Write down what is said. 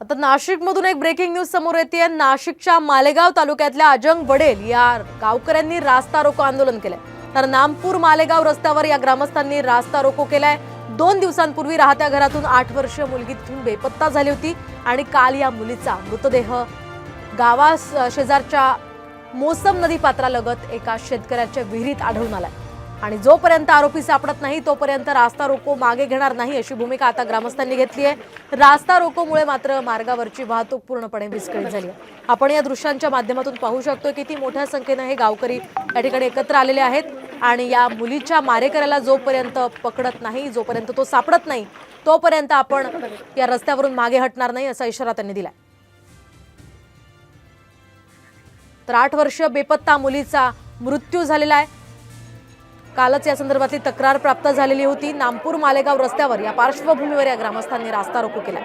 आता नाशिकमधून एक ब्रेकिंग न्यूज समोर येते नाशिकच्या मालेगाव तालुक्यातल्या अजंग वडेल या गावकऱ्यांनी रास्ता रोको आंदोलन केलंय. तर नामपूर मालेगाव रस्त्यावर या ग्रामस्थांनी रास्ता रोको केलाय. दोन दिवसांपूर्वी राहत्या घरातून आठ वर्षीय मुलगी तिथून बेपत्ता झाली होती आणि काल या मुलीचा मृतदेह गावा शेजारच्या मोसम नदी पात्रालगत एका शेतकऱ्याच्या विहिरीत आढळून आलाय. आणि जोपर्यंत आरोपी सापडत नाही तोपर्यंत रास्ता रोको मागे घेणार नाही अशी भूमिका आता ग्रामस्थांनी घेतली आहे. रास्ता रोकोमुळे मात्र मार्गावरची वाहतूक पूर्णपणे विस्कळीत झाली आहे. आपण या दृश्यांच्या माध्यमातून पाहू शकतो किती मोठ्या संख्येनं हे गावकरी या ठिकाणी एकत्र आलेले आहेत आणि या मुलीच्या मारेकऱ्याला जोपर्यंत पकडत नाही जोपर्यंत तो सापडत नाही तोपर्यंत आपण या रस्त्यावरून मागे हटणार नाही असा इशारा त्यांनी दिला तर आठ वर्ष बेपत्ता मुलीचा मृत्यू झालेला आहे. कालच या संदर्भातली तक्रार प्राप्त झालेली होती. नामपूर मालेगाव रस्त्यावर या पार्श्वभूमीवर या ग्रामस्थांनी रास्ता रोको केला